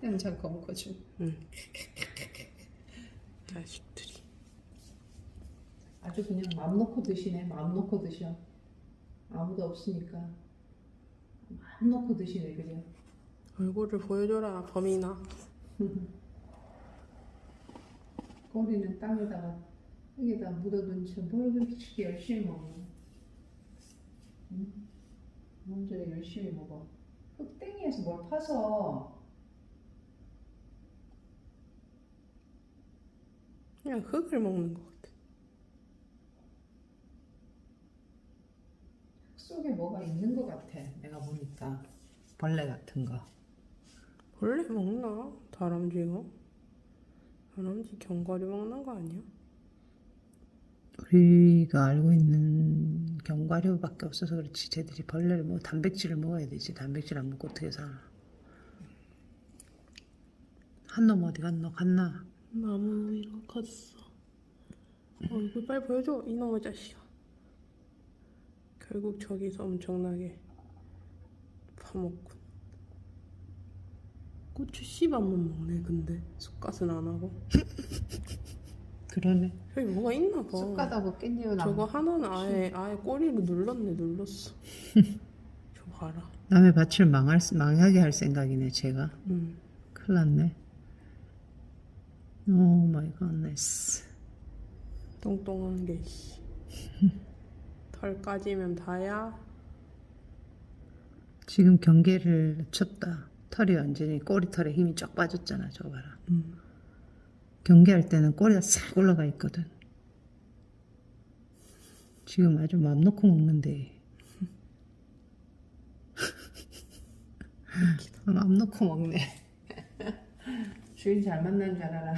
그냥 잠깐 먹어줘. 응. 자식들이. 아주 그냥 맘 놓고 드시네. 맘 놓고 드셔. 아무도 없으니까 맘 놓고 드시네 그냥. 얼굴을 보여줘라 범인아. 꼬리는 땅에다가 여기다 묻어둔 채뭘 그렇게 열심히 먹어. 응? 먼저 열심히 먹어. 흑땡이에서 뭘 파서 그냥 흙을 먹는 것 같아. 흙 속에 뭐가 있는 것 같아. 내가 보니까 벌레 같은 거. 원래 먹나? 다람쥐가? 다람쥐 견과류 먹는 거 아니야? 우리가 알고 있는 견과류밖에 없어서 그렇지 쟤들이 벌레를 뭐 단백질을 먹어야 되지 단백질 안 먹고 어떻게 살아 한 놈 어디 갔노 갔나 나무 위로 갔어. 얼굴 빨리 보여줘 이놈의 자식아. 결국 저기서 엄청나게 파먹군. 고추 씨밥만 먹네 근데 쑥갓은 안 하고. 그러네 저기 뭐가 있나 봐. 쑥가다고 깻잎은 저거 하나는 아예 아예 꼬리로 눌렀네 눌렀어. 저 봐라. 남의 밭을 망할, 망하게 할 생각이네 제가 음. 큰일 났네 오 마이 갓네스 똥똥한 게 씨. 털 까지면 다야. 지금 경계를 쳤다 털이 완전히 꼬리털에 힘이 쫙 빠졌잖아 저거 봐라 음. 경계할 때는 꼬리가 싹 올라가 있거든. 지금 아주 맘 놓고 먹는데. 맘 놓고 먹네. 주인 잘 만난 줄 알아라.